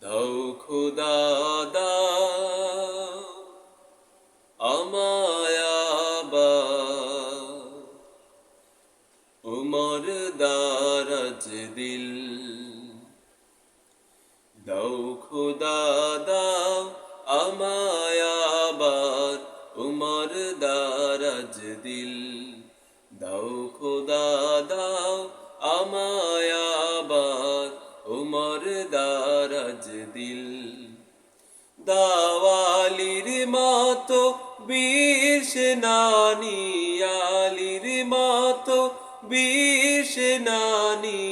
দাও খুদা, দাও আমায় আবার। উমর দারাজ দিল। দাও খুদা, দাও আমায় আবার। উমর দারাজ দিল। দাও খুদা, দাও আমায় উমর দারাজ দিল। দাওয়ালির মতো বীর সেনানি আলির মতো বীর সেনানি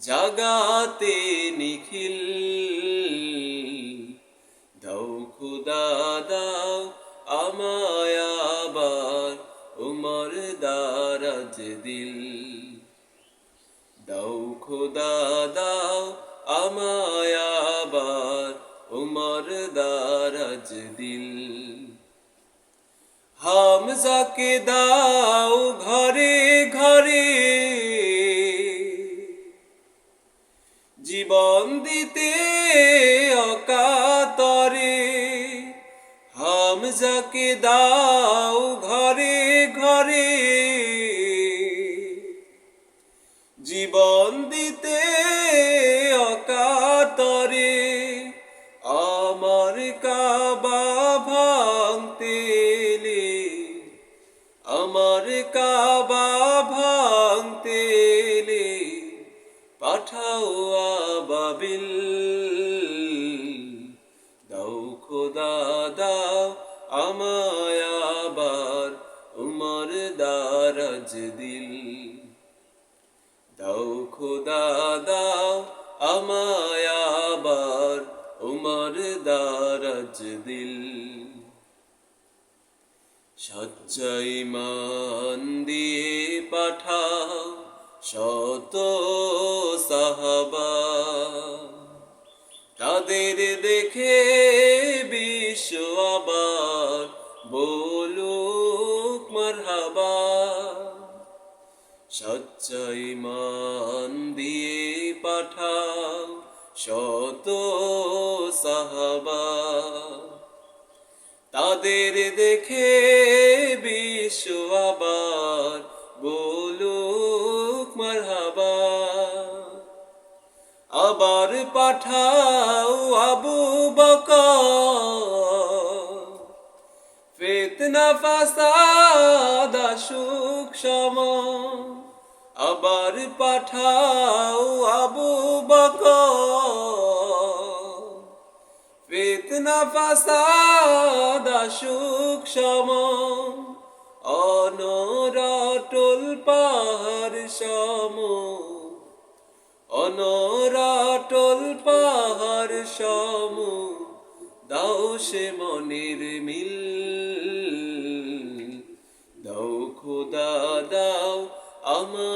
জাগাতে নিখিল। দাও খুদা, দাও আমায় আবার, উমর দারাজ দিল। দাও খুদা, দাও আমায় আবার উমর দারাজ দিল। হামজাকে দাও ঘরে ঘরে। জীবন দিতে অকাতরে। হামজাকে দাও ঘরে জীবন দিতে অকাতরে আমার কাবা ভাঙতেলে আমার কাবা ভাঙতেলে পাঠাও আবাবিল। দাও খোদা, দাও আমায় আবার উমর দারাজ দিল। দাও খোদা, দাও আমায় আবার উমর দারাজ দিল। সচ্চাই মান দিয়ে পাঠাও শত সাহাবা। তাদের দেখে বিশ্ব আবার বলুক মারহাবা। সচ্চাই মান দিয়ে পাঠাও শত সাহাবা। তাদের দেখে বিশ্ব আবার বলুক মারহাবা। আবার পাঠাও আবু বকর। ফিতনা ফাসাদ সুখ সম আবার পাঠাও আবু বকর। ফিতনা ফাসাদ সুখ সম অনরাটল পাহাড় সম অনরাটল পাহাড় সম দাও সে মনের মিল। দাও খোদা, দাও আমায় আবার